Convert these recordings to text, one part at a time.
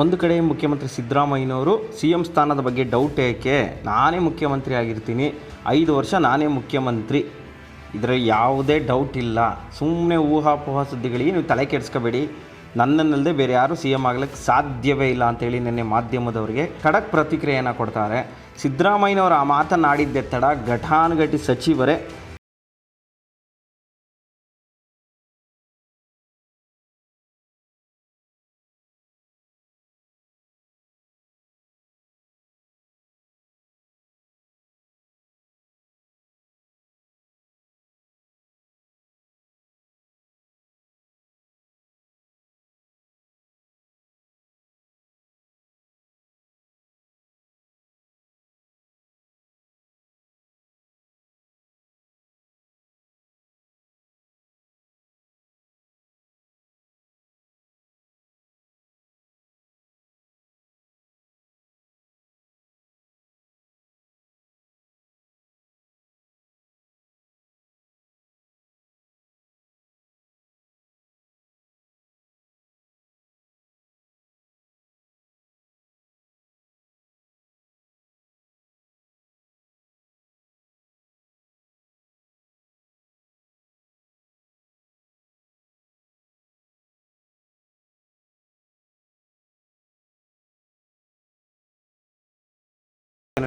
ಒಂದು ಕಡೆ ಮುಖ್ಯಮಂತ್ರಿ ಸಿದ್ದರಾಮಯ್ಯನವರು ಸಿ ಎಂ ಸ್ಥಾನದ ಬಗ್ಗೆ ಡೌಟ್ ಏಕೆ? ನಾನೇ ಮುಖ್ಯಮಂತ್ರಿ ಆಗಿರ್ತೀನಿ. ಐದು ವರ್ಷ ನಾನೇ ಮುಖ್ಯಮಂತ್ರಿ. ಇದರ ಯಾವುದೇ ಡೌಟ್ ಇಲ್ಲ. ಸುಮ್ಮನೆ ಊಹಾಪೋಹ ಸುದ್ದಿಗಳಿಗೆ ನೀವು ತಲೆ ಕೆಡಿಸ್ಕೋಬೇಡಿ. ನನ್ನನ್ನಲ್ಲದೆ ಬೇರೆ ಯಾರೂ ಸಿ ಎಂ ಆಗ್ಲಿಕ್ಕೆ ಸಾಧ್ಯವೇ ಇಲ್ಲ ಅಂತೇಳಿ ನಿನ್ನೆ ಮಾಧ್ಯಮದವರಿಗೆ ಖಡಕ್ ಪ್ರತಿಕ್ರಿಯೆಯನ್ನು ಕೊಡ್ತಾರೆ. ಸಿದ್ದರಾಮಯ್ಯನವರು ಆ ಮಾತನಾಡಿದ್ದೆ ತಡ ಘಟಾನುಘಟಿ ಸಚಿವರೇ.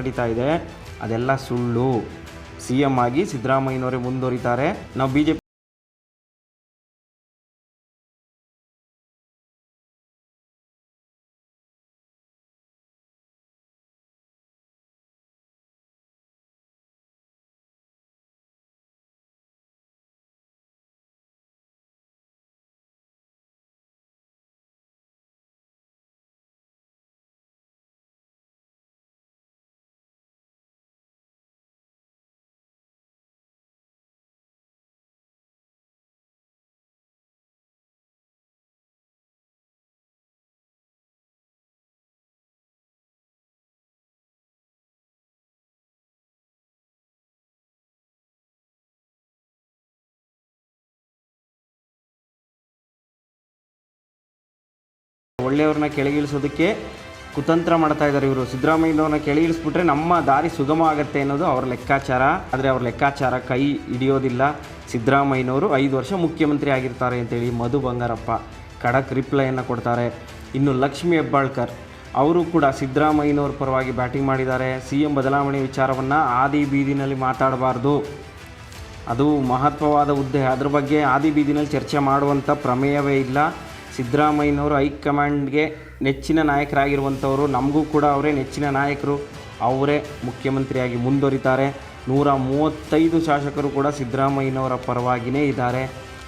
ನಡೀತಾ ಇದೆ. ಅದೆಲ್ಲ ಸುಳ್ಳು. ಸಿ ಎಂ ಆಗಿ ಸಿದ್ದರಾಮಯ್ಯನವರೇ ಮುಂದುವರಿತಾರೆ. ನಾವು ಬಿ ಜೆ ಒಳ್ಳೆಯವ್ರನ್ನ ಕೆಳಗಿಳಿಸೋದಕ್ಕೆ ಕುತಂತ್ರ ಮಾಡ್ತಾ ಇದ್ದಾರೆ ಇವರು. ಸಿದ್ದರಾಮಯ್ಯನವ್ರನ್ನ ಕೆಳಗಿಳಿಸ್ಬಿಟ್ರೆ ನಮ್ಮ ದಾರಿ ಸುಗಮ ಆಗುತ್ತೆ ಅನ್ನೋದು ಅವ್ರ ಲೆಕ್ಕಾಚಾರ. ಆದರೆ ಅವ್ರ ಲೆಕ್ಕಾಚಾರ ಕೈ ಹಿಡಿಯೋದಿಲ್ಲ. ಸಿದ್ದರಾಮಯ್ಯನವರು ಐದು ವರ್ಷ ಮುಖ್ಯಮಂತ್ರಿ ಆಗಿರ್ತಾರೆ ಅಂತೇಳಿ ಮಧು ಬಂಗಾರಪ್ಪ ಖಡಕ್ ರಿಪ್ಲೈಯನ್ನು ಕೊಡ್ತಾರೆ. ಇನ್ನು ಲಕ್ಷ್ಮೀ ಹೆಬ್ಬಾಳ್ಕರ್ ಅವರು ಕೂಡ ಸಿದ್ದರಾಮಯ್ಯನವ್ರ ಪರವಾಗಿ ಬ್ಯಾಟಿಂಗ್ ಮಾಡಿದ್ದಾರೆ. ಸಿ ಎಂ ಬದಲಾವಣೆ ವಿಚಾರವನ್ನು ಆದಿ ಬೀದಿನಲ್ಲಿ ಮಾತಾಡಬಾರ್ದು. ಅದು ಮಹತ್ವವಾದ ಹುದ್ದೆ. ಅದ್ರ ಬಗ್ಗೆ ಆದಿ ಬೀದಿನಲ್ಲಿ ಚರ್ಚೆ ಮಾಡುವಂಥ ಪ್ರಮೇಯವೇ ಇಲ್ಲ. ಸಿದ್ದರಾಮಯ್ಯನವರು ಹೈಕಮಾಂಡ್ಗೆ ನೆಚ್ಚಿನ ನಾಯಕರಾಗಿರುವಂಥವರು, ನಮಗೂ ಕೂಡ ಅವರೇ ನೆಚ್ಚಿನ ನಾಯಕರು. ಅವರೇ ಮುಖ್ಯಮಂತ್ರಿಯಾಗಿ ಮುಂದುವರಿತಾರೆ. ನೂರ ಮೂವತ್ತೈದು ಶಾಸಕರು ಕೂಡ ಸಿದ್ದರಾಮಯ್ಯನವರ ಪರವಾಗಿಯೇ ಇದ್ದಾರೆ.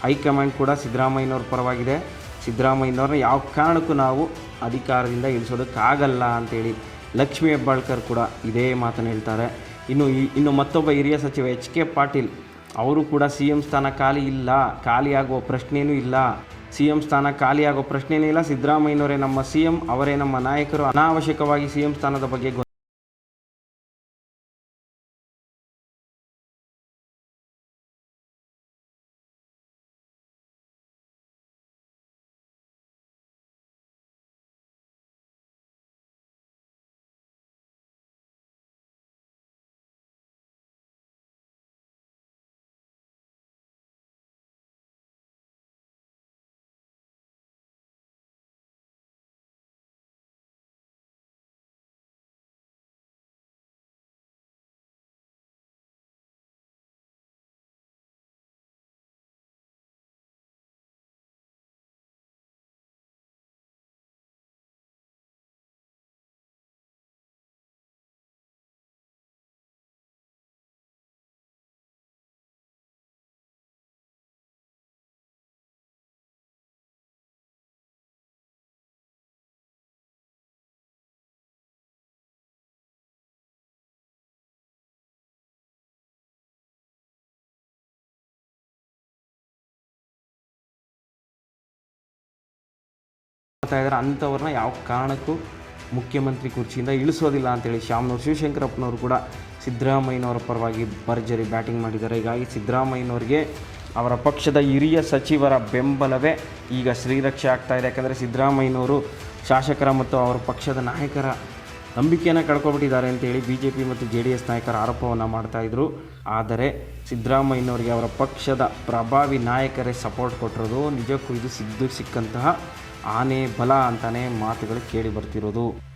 ಹೈಕಮಾಂಡ್ ಕೂಡ ಸಿದ್ದರಾಮಯ್ಯನವ್ರ ಪರವಾಗಿದೆ. ಸಿದ್ದರಾಮಯ್ಯನವ್ರನ್ನ ಯಾವ ಕಾರಣಕ್ಕೂ ನಾವು ಅಧಿಕಾರದಿಂದ ಇಳಿಸೋದಕ್ಕಾಗಲ್ಲ ಅಂತೇಳಿ ಲಕ್ಷ್ಮೀ ಹೆಬ್ಬಾಳ್ಕರ್ ಕೂಡ ಇದೇ ಮಾತನ್ನು ಹೇಳ್ತಾರೆ. ಇನ್ನು ಇನ್ನು ಮತ್ತೊಬ್ಬ ಹಿರಿಯ ಸಚಿವ ಎಚ್ ಕೆ ಪಾಟೀಲ್, ಅವರು ಕೂಡ ಸಿ ಎಂ ಸ್ಥಾನ ಖಾಲಿ ಇಲ್ಲ ಖಾಲಿಯಾಗುವ ಪ್ರಶ್ನೆಯೂ ಇಲ್ಲ. ಸಿ ಎಂ ಸ್ಥಾನ ಖಾಲಿಯಾಗೋ ಪ್ರಶ್ನೆಯೇ ಇಲ್ಲ. ಸಿದ್ದರಾಮಯ್ಯನವರೇ ನಮ್ಮ ಸಿ ಎಂ ಅವರೇ ನಮ್ಮ ನಾಯಕರು. ಅನಾವಶ್ಯಕವಾಗಿ ಸಿ ಎಂ ಸ್ಥಾನದ ಬಗ್ಗೆ ಮಾಡ್ತಾ ಇದ್ದಾರೆ. ಅಂಥವ್ರನ್ನ ಯಾವ ಕಾರಣಕ್ಕೂ ಮುಖ್ಯಮಂತ್ರಿ ಕುರ್ಚಿಯಿಂದ ಇಳಿಸೋದಿಲ್ಲ ಅಂತೇಳಿ ಶ್ಯಾಮ್ನವ್ರು, ಶಿವಶಂಕರಪ್ಪನವರು ಕೂಡ ಸಿದ್ದರಾಮಯ್ಯನವರ ಪರವಾಗಿ ಭರ್ಜರಿ ಬ್ಯಾಟಿಂಗ್ ಮಾಡಿದ್ದಾರೆ. ಹೀಗಾಗಿ ಸಿದ್ದರಾಮಯ್ಯನವ್ರಿಗೆ ಅವರ ಪಕ್ಷದ ಹಿರಿಯ ಸಚಿವರ ಬೆಂಬಲವೇ ಈಗ ಶ್ರೀರಕ್ಷೆ ಆಗ್ತಾ ಇದೆ. ಯಾಕಂದರೆ ಸಿದ್ದರಾಮಯ್ಯನವರು ಶಾಸಕರ ಮತ್ತು ಅವರ ಪಕ್ಷದ ನಾಯಕರ ನಂಬಿಕೆಯನ್ನು ಕಳ್ಕೊಬಿಟ್ಟಿದ್ದಾರೆ ಅಂತೇಳಿ ಬಿ ಜೆ ಪಿ ಮತ್ತು ಜೆ ಡಿ ಎಸ್ ನಾಯಕರ ಆರೋಪವನ್ನು ಮಾಡ್ತಾಯಿದ್ರು ಆದರೆ ಸಿದ್ದರಾಮಯ್ಯನವರಿಗೆ ಅವರ ಪಕ್ಷದ ಪ್ರಭಾವಿ ನಾಯಕರೇ ಸಪೋರ್ಟ್ ಕೊಟ್ಟಿರೋದು. ನಿಜಕ್ಕೂ ಇದು ಸಿದ್ದು ಸಿಕ್ಕಂತಹ ಆನೆ ಬಲ ಅಂತಲೇ ಮಾತುಗಳು ಕೇಳಿ ಬರ್ತಿರೋದು.